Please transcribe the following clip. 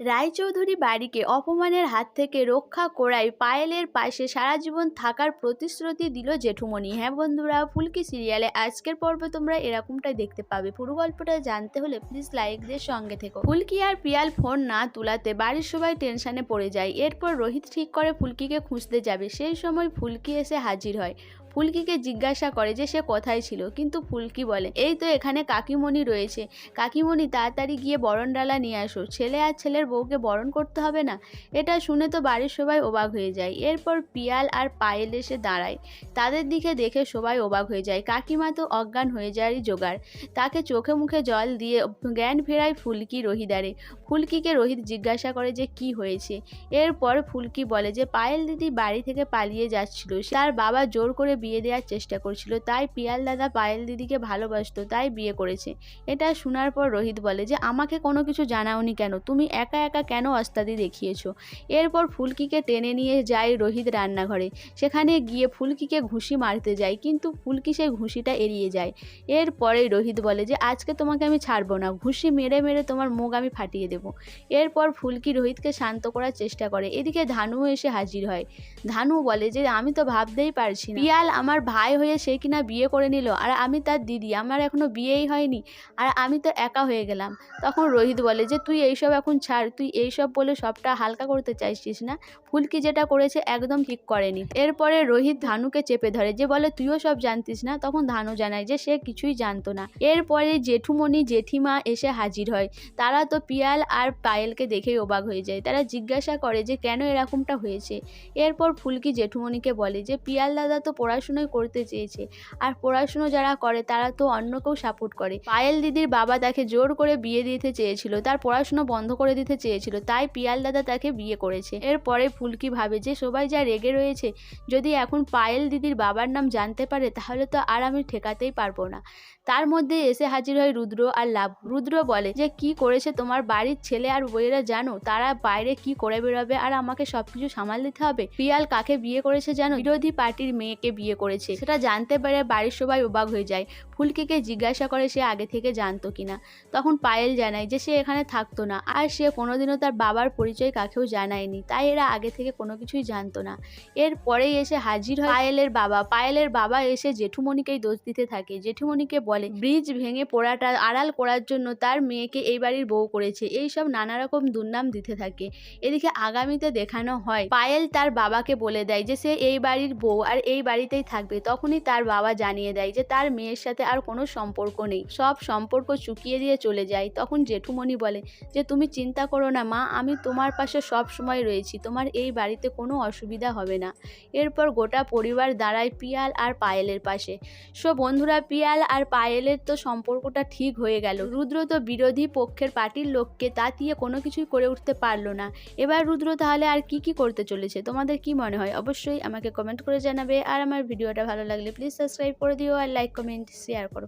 রায়চৌধুরী বাড়িকে অপমানের হাত থেকে রক্ষা করায় পায়েলের পাশে সারা জীবন থাকার প্রতিশ্রুতি দিল জেঠুমণি। হ্যাঁ বন্ধুরা, ফুলকি সিরিয়ালে আজকের পর্বে তোমরা এরকমটাই দেখতে পাবে। পুরো গল্পটা জানতে হলে প্লিজ লাইক দিয়ে সঙ্গে থেকো। ফুলকি আর পিয়াল ফোন না তুলাতে বাড়ির সবাই টেনশনে পড়ে যায়। এরপর রোহিত ঠিক করে ফুলকিকে খুঁজতে যাবে। সেই সময় ফুলকি এসে হাজির হয়। ফুলকিকে জিজ্ঞাসা করে যে সে কোথায় ছিল, কিন্তু ফুলকি বলে, এই তো এখানে কাকিমণি রয়েছে। কাকিমণি, তাড়াতাড়ি গিয়ে বরণ ডালা নিয়ে আসো। ছেলে আর ছেলের বউকে বরণ করতে হবে না? এটা শুনে তো বাড়ির সবাই অবাক হয়ে যায়। এরপর পিয়াল আর পায়েল এসে দাঁড়ায়। তাদের দিকে দেখে সবাই অবাক হয়ে যায়। কাকিমা তো অজ্ঞান হয়ে যায়ই জোগাড়। তাকে চোখে মুখে জল দিয়ে জ্ঞান ফেরায় ফুলকি রহিদারে। ফুলকিকে রোহিত জিজ্ঞাসা করে যে কি হয়েছে? এরপর ফুলকি বলে যে পায়েল দিদি বাড়ি থেকে পালিয়ে যাচ্ছিল। তার বাবা জোর করে বিয়ে দেওয়ার চেষ্টা করছিল। তাই পিয়াল দাদা পায়েল দিদিকে ভালোবাসত, তাই বিয়ে করেছে। এটা শোনার পর রোহিত বলে যে, আমাকে কোনো কিছু জানাওনি কেন? তুমি একা একা একা কেন অস্তাদি দেখিয়েছো? এরপর ফুলকিকে টেনে নিয়ে যায় রোহিত রান্নাঘরে। সেখানে গিয়ে ফুলকিকে ঘুষি মারতে যায়, কিন্তু ফুলকি সেই ঘুষিটা এড়িয়ে যায়। এরপরেই রোহিত বলে যে, আজকে তোমাকে আমি ছাড়বো না, ঘুষি মেরে মেরে তোমার মুখ আমি ফাটিয়ে দেবো। এরপর ফুলকি রোহিতকে শান্ত করার চেষ্টা করে। এদিকে ধানু এসে হাজির হয়। ধানু বলে যে, আমি তো ভাবতেই পারছি না। পিয়াল আমার ভাই হয়ে সে কিনা বিয়ে করে নিল, আর আমি তার দিদি, আমার এখনও বিয়েই হয়নি, আর আমি তো একা হয়ে গেলাম। তখন রোহিত বলে যে, তুই এইসব এখন ছাড় তুই এইসব বলে সবটা হালকা করতে চাইছিস না? ফুলকি যেটা করেছে একদম ঠিক করেনি। এরপরে রোহিত ধানুকে চেপে ধরে। যে বলে, তুইও সব জানতিস না? তখন ধানু জানায় যে, সে কিছুই জানতো না। এরপরে জেঠুমণি, জেঠিমা এসে হাজির হয়। তারা তো পিয়াল আর পায়েলকে দেখেই অবাক হয়ে যায়। তারা জিজ্ঞাসা করে যে, কেন এরকমটা হয়েছে? এরপর ফুলকি জেঠুমণিকে বলে যে, পিয়াল দাদা তো পড়াশুনোই করতে চেয়েছে। আর পড়াশুনো যারা করে, তারা তো অন্যকেও সাপোর্ট করে। পায়েল দিদির বাবা তাকে জোর করে বিয়ে দিতে চেয়েছিল। তার পড়াশুনো বন্ধ করে দিতে চেয়েছিল, তাই পিয়াল দাদা তাকে বিয়ে করেছে। এরপরে ফুলকি ভাবে যে, সবাই যা রেগে রয়েছে, যদি এখন পায়েল দিদির বাবার নাম জানতে পারে, তাহলে তো আর আমি ঠেকাতেই পারব না। তার মধ্যে এসে হাজির হয় রুদ্র আর লাভ রুদ্র বলে, যে, কি করেছে তোমার বাড়ির ছেলে আর বইয়েরা জানো? তারা বাইরে কি করে বেরোবে? আর আমাকে সবকিছু সামাল দিতে হবে? পিয়াল কাকে বিয়ে করেছে জানো? বিরোধী পার্টির মেয়েকে বিয়ে করেছে। সেটা জানতে পারে বাড়ির সবাই অবাক হয়ে যায়। ফুলকিকে জিজ্ঞাসা করে, সে আগে থেকে জানতো কিনা? তখন পায়েল জানায় যে, সে এখানে থাকতো না। আর সে কোনোদিনও তার বাবার পরিচয় কাকেও জানায়নি, তাই এরা আগে থেকে কোনো কিছুই জানতো না। এর এরপরেই এসে হাজির হয় পায়েলের বাবা। পায়েলের বাবা এসে জেঠুমণিকেই দোষ দিতে থাকে। জেঠুমণিকে বলে, ব্রিজ ভেঙে পোড়াটা, আড়াল করার জন্য তার মেয়েকে এই বাড়ির বউ করেছে। এইসব নানা রকম দুর্নাম দিতে থাকে। এদিকে আগামীতে দেখানো হয়, পায়েল তার বাবাকে বলে দেয় যে, সে এই বাড়ির বউ আর এই বাড়িতেই থাকবে। তখনই তার বাবা জানিয়ে দেয় যে, তার মেয়ের সাথে আর কোনো সম্পর্ক নেই। সব সম্পর্ক চুকিয়ে দিয়ে চলে যায়। তখন জেঠুমণি বলে, যে, তুমি চিন্তা করো না, মা। আমি তোমার পাশে সব সময় রয়েছি। তোমার এই বাড়িতে কোনো অসুবিধা হবে না। এরপর গোটা পরিবার দাঁড়ায় পিয়াল আর পায়েলের পাশে। সো বন্ধুরা, পিয়াল আর পায়েলের তো সম্পর্কটা ঠিক হয়ে গেল। রুদ্র তো বিরোধী পক্ষের পার্টির লোককে তাতিয়ে কোনো কিছুই করে উঠতে পারল না। এবার রুদ্র তাহলে আর কি কি করতে চলেছে? তোমাদের কি মনে হয়? অবশ্যই আমাকে কমেন্ট করে জানাবে। আর আমার ভিডিওটা ভালো লাগলে প্লিজ সাবস্ক্রাইব করে দিও আর লাইক কমেন্ট শেয়ার করো।